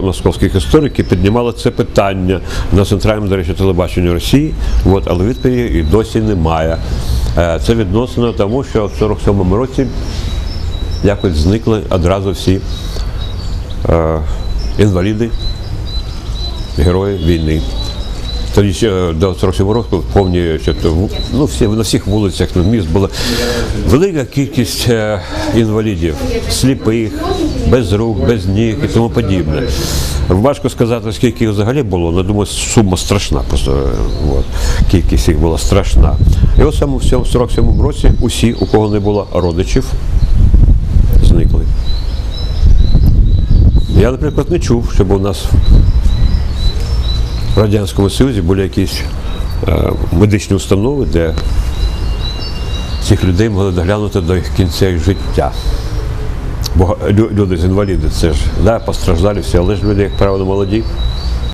московських істориків піднімали це питання на центральному, до речі, телебаченні Росії, от, але відповіді і досі немає. Е, Це відносно тому, що в 47-му році якось зникли одразу всі е, інваліди, герої війни. Тоді ще до 47 року повні ну, всі, на всіх вулицях міст була велика кількість е, інвалідів, сліпих, без рук, без ніг і тому подібне. Важко сказати, скільки їх взагалі було, але думаю, сума страшна. Просто е, от, кількість їх була страшна. І от саме в 47 році усі, у кого не було родичів, зникли. Я, наприклад, не чув, щоб у нас в Радянському Союзі були якісь е, медичні установи, де цих людей могли доглянути до їх кінця їх життя. Бо люди з інваліди це ж да, постраждалі всі, але ж люди, як правило, молоді.